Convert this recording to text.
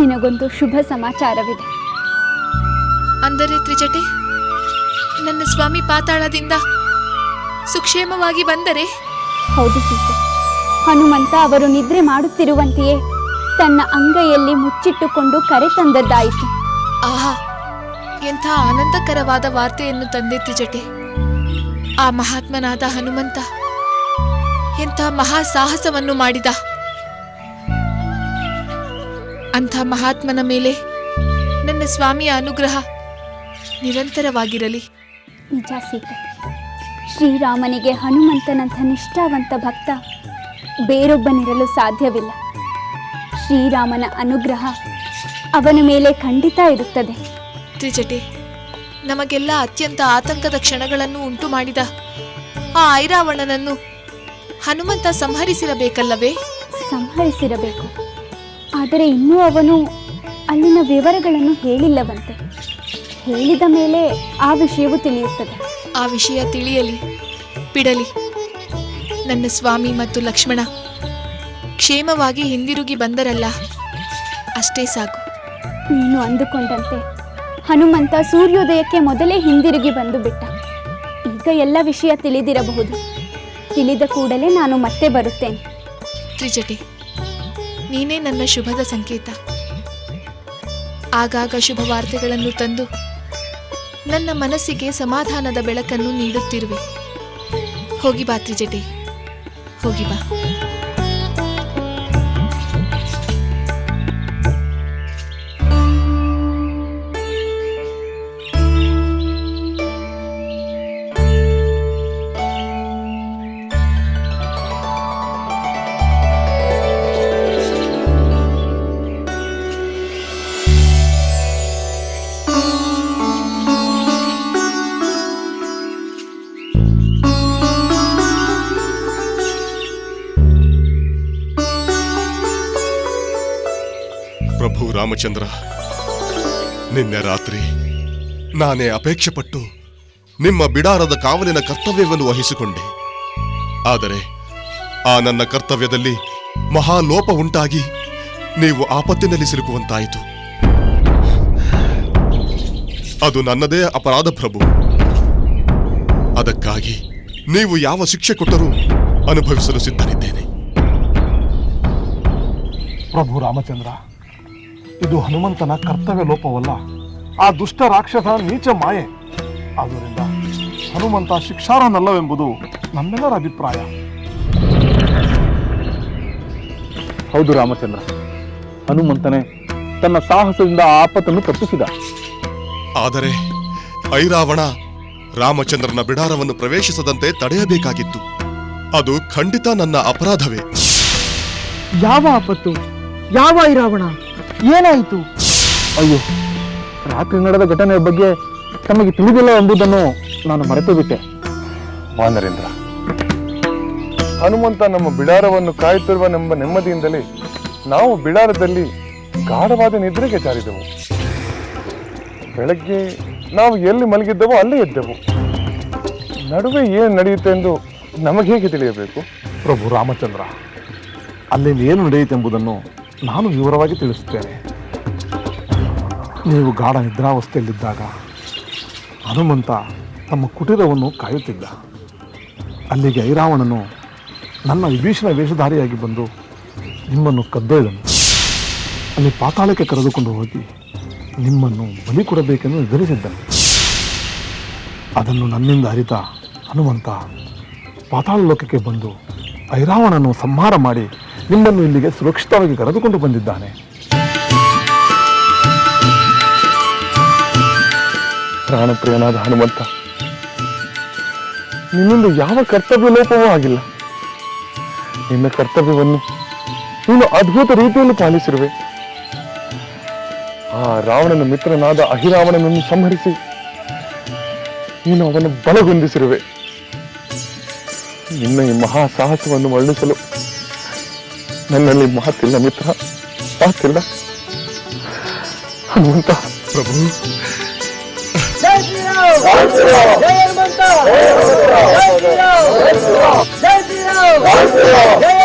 ನಿನಗೊಂದು ಶುಭ ಸಮಾಚಾರವಿದೆ. ಅಂದರೆ ತ್ರಿಜಟಿ ನನ್ನ ಸ್ವಾಮಿ ಪಾತಾಳದಿಂದ ಸುಕ್ಷೇಮವಾಗಿ ಬಂದರೆ? ಹೌದು ಸೀತೆ. ಹನುಮಂತ ಅವರು ನಿದ್ರೆ ಮಾಡುತ್ತಿರುವಂತೆಯೇ ತನ್ನ ಅಂಗೈಯಲ್ಲಿ ಮುಚ್ಚಿಟ್ಟುಕೊಂಡು ಕರೆ ತಂದದ್ದಾಯಿತು. ಆಹಾ ಎಂಥ ಆನಂದಕರವಾದ ವಾರ್ತೆಯನ್ನು ತಂದೆ ತ್ರಿಜಟಿ. ಆ ಮಹಾತ್ಮನಾದ ಹನುಮಂತ ಎಂಥ ಮಹಾ ಸಾಹಸವನ್ನು ಮಾಡಿದ. ಅಂಥ ಮಹಾತ್ಮನ ಮೇಲೆ ನನ್ನ ಸ್ವಾಮಿಯ ಅನುಗ್ರಹ ನಿರಂತರವಾಗಿರಲಿ. ನಿಜ ಸೀತೆ. ಶ್ರೀರಾಮನಿಗೆ ಹನುಮಂತನಂಥ ನಿಷ್ಠಾವಂತ ಭಕ್ತ ಬೇರೊಬ್ಬನಿರಲು ಸಾಧ್ಯವಿಲ್ಲ. ಶ್ರೀರಾಮನ ಅನುಗ್ರಹ ಅವನ ಮೇಲೆ ಖಂಡಿತ ಇರುತ್ತದೆ. ತ್ರಿಜಟಿ ನಮಗೆಲ್ಲ ಅತ್ಯಂತ ಆತಂಕದ ಕ್ಷಣಗಳನ್ನು ಉಂಟು ಮಾಡಿದ ಆ ಐರಾವಣನನ್ನು ಹನುಮಂತ ಸಂಹರಿಸಿರಬೇಕಲ್ಲವೇ? ಸಂಹರಿಸಿರಬೇಕು. ಆದರೆ ಇನ್ನೂ ಅವನು ಅಲ್ಲಿನ ವಿವರಗಳನ್ನು ಹೇಳಿಲ್ಲವಂತೆ. ಹೇಳಿದ ಮೇಲೆ ಆ ವಿಷಯವು ತಿಳಿಯುತ್ತದೆ. ಆ ವಿಷಯ ತಿಳಿಯಲಿ ಬಿಡಲಿ. ನನ್ನ ಸ್ವಾಮಿ ಮತ್ತು ಲಕ್ಷ್ಮಣ ಕ್ಷೇಮವಾಗಿ ಹಿಂದಿರುಗಿ ಬಂದರಲ್ಲ ಅಷ್ಟೇ ಸಾಕು. ನೀನು ಅಂದುಕೊಂಡಂತೆ ಹನುಮಂತ ಸೂರ್ಯೋದಯಕ್ಕೆ ಮೊದಲೇ ಹಿಂದಿರುಗಿ ಬಂದು ಬಿಟ್ಟ. ಈಗ ಎಲ್ಲ ವಿಷಯ ತಿಳಿದಿರಬಹುದು. ತಿಳಿದ ಕೂಡಲೇ ನಾನು ಮತ್ತೆ ಬರುತ್ತೇನೆ. ತ್ರಿಜಟೆ ನೀನೇ ನನ್ನ ಶುಭದ ಸಂಕೇತ. ಆಗಾಗ ಶುಭ ವಾರ್ತೆಗಳನ್ನು ತಂದು ನನ್ನ ಮನಸ್ಸಿಗೆ ಸಮಾಧಾನದ ಬೆಳಕನ್ನು ನೀಡುತ್ತಿರುವೆ. ಹೋಗಿ ಬಾ ತ್ರಿಜಟೆ ಹೋಗಿ ಬಾ. ಪ್ರಭು ರಾಮಚಂದ್ರ, ನಿನ್ನೆ ರಾತ್ರಿ ನಾನೇ ಅಪೇಕ್ಷೆ ಪಟ್ಟು ನಿಮ್ಮ ಬಿಡಾರದ ಕಾವಲಿನ ಕರ್ತವ್ಯವನ್ನು ವಹಿಸಿಕೊಂಡೆ. ಆದರೆ ಆ ನನ್ನ ಕರ್ತವ್ಯದಲ್ಲಿ ಮಹಾಲೋಪ ಉಂಟಾಗಿ ನೀವು ಆಪತ್ತಿನಲ್ಲಿ ಸಿಲುಕುವಂತಾಯಿತು. ಅದು ನನ್ನದೇ ಅಪರಾಧ ಪ್ರಭು. ಅದಕ್ಕಾಗಿ ನೀವು ಯಾವ ಶಿಕ್ಷೆ ಕೊಟ್ಟರೂ ಅನುಭವಿಸಲು ಸಿದ್ಧನಿದ್ದೇನೆ ಪ್ರಭು ರಾಮಚಂದ್ರ ಇದು ಹನುಮಂತನ ಕರ್ತವ್ಯ ಲೋಪವಲ್ಲ. ಆ ದುಷ್ಟ ರಾಕ್ಷಸ ನೀಚ ಮಾಯೆ. ಆದ್ದರಿಂದ ಹನುಮಂತ ಶಿಕ್ಷಾರನಲ್ಲವೆಂಬುದು ನಮ್ಮೆಲ್ಲರ ಅಭಿಪ್ರಾಯ. ಹೌದು ರಾಮಚಂದ್ರ. ಹನುಮಂತನೇ ತನ್ನ ಸಾಹಸದಿಂದ ಆ ಆಪತ್ತನ್ನು ತಪ್ಪಿಸಿದ. ಆದರೆ ಐರಾವಣ ರಾಮಚಂದ್ರನ ಬಿಡಾರವನ್ನು ಪ್ರವೇಶಿಸದಂತೆ ತಡೆಯಬೇಕಾಗಿತ್ತು. ಅದು ಖಂಡಿತ ನನ್ನ ಅಪರಾಧವೇ. ಯಾವ ಆಪತ್ತು? ಯಾವ ಐರಾವಣ ಏನಾಯಿತು? ಅಯ್ಯೋ ರಾತ್ರಿ ನಡೆದ ಘಟನೆಯ ಬಗ್ಗೆ ತಮಗೆ ತಿಳಿದಿಲ್ಲ ಎಂಬುದನ್ನು ನಾನು ಮರೆತು ಬಿಟ್ಟೆ ವಾನರೇಂದ್ರ ಹನುಮಂತ ನಮ್ಮ ಬಿಡಾರವನ್ನು ಕಾಯುತ್ತಿರುವನೆಂಬ ನೆಮ್ಮದಿಯಿಂದಲೇ ನಾವು ಬಿಡಾರದಲ್ಲಿ ಗಾಢವಾದ ನಿದ್ರೆಗೆ ಜಾರಿದೆವು. ಬೆಳಗ್ಗೆ ನಾವು ಎಲ್ಲಿ ಮಲಗಿದ್ದೆವೋ ಅಲ್ಲೇ ಎದ್ದೆವು. ನಡುವೆ ಏನು ನಡೆಯುತ್ತೆ ಎಂದು ನಮಗೆ ಹೇಗೆ ತಿಳಿಯಬೇಕು? ಪ್ರಭು ರಾಮಚಂದ್ರ ಅಲ್ಲಿ ಏನು ನಡೆಯುತ್ತೆ ಎಂಬುದನ್ನು ನಾನು ವಿವರವಾಗಿ ತಿಳಿಸುತ್ತೇನೆ. ನೀವು ಗಾಢ ನಿದ್ರಾವಸ್ಥೆಯಲ್ಲಿದ್ದಾಗ ಹನುಮಂತ ತಮ್ಮ ಕುಟೀರವನ್ನು ಕಾಯುತ್ತಿದ್ದ. ಅಲ್ಲಿಗೆ ಐರಾವಣನು ನನ್ನ ವಿಭೀಷಣ ವೇಷಧಾರಿಯಾಗಿ ಬಂದು ನಿಮ್ಮನ್ನು ಕದ್ದೊಯ್ದನು ಅಲ್ಲಿ ಪಾತಾಳಕ್ಕೆ ಕರೆದುಕೊಂಡು ಹೋಗಿ ನಿಮ್ಮನ್ನು ಬಲಿ ಕೊಡಬೇಕೆಂದು ನಿರ್ಧರಿಸಿದ್ದನು ಅದನ್ನು ನನ್ನಿಂದ ಅರಿತ ಹನುಮಂತ ಪಾತಾಳ ಲೋಕಕ್ಕೆ ಬಂದು ಐರಾವಣನು ಸಂಹಾರ ಮಾಡಿ ನಿಮ್ಮನ್ನು ಇಲ್ಲಿಗೆ ಸುರಕ್ಷಿತವಾಗಿ ಕರೆದುಕೊಂಡು ಬಂದಿದ್ದಾನೆ. ಪ್ರಾಣಪ್ರಿಯನಾದ ಹನುಮಂತ, ನಿನ್ನಿಂದ ಯಾವ ಕರ್ತವ್ಯ ಲೋಪವೂ ಆಗಿಲ್ಲ. ನಿನ್ನ ಕರ್ತವ್ಯವನ್ನು ನೀನು ಅದ್ಭುತ ರೀತಿಯಲ್ಲಿ ಪಾಲಿಸಿರುವೆ. ಆ ರಾವಣನ ಮಿತ್ರನಾದ ಅಹಿರಾವಣನನ್ನು ಸಂಹರಿಸಿ ನೀನು ಅವನ ಬಲಗೊಂದಿಸಿರುವೆ ನಿನ್ನ ಈ ಮಹಾ ಸಾಹಸವನ್ನು ವರ್ಣಿಸಲು ನನ್ನಲ್ಲಿ ಮಾತಿಲ್ಲ ಮಿತ್ರ. ಮಾತಿಲ್ಲ. ಹನುಮಂತ. ಪ್ರಭು. ಜೈ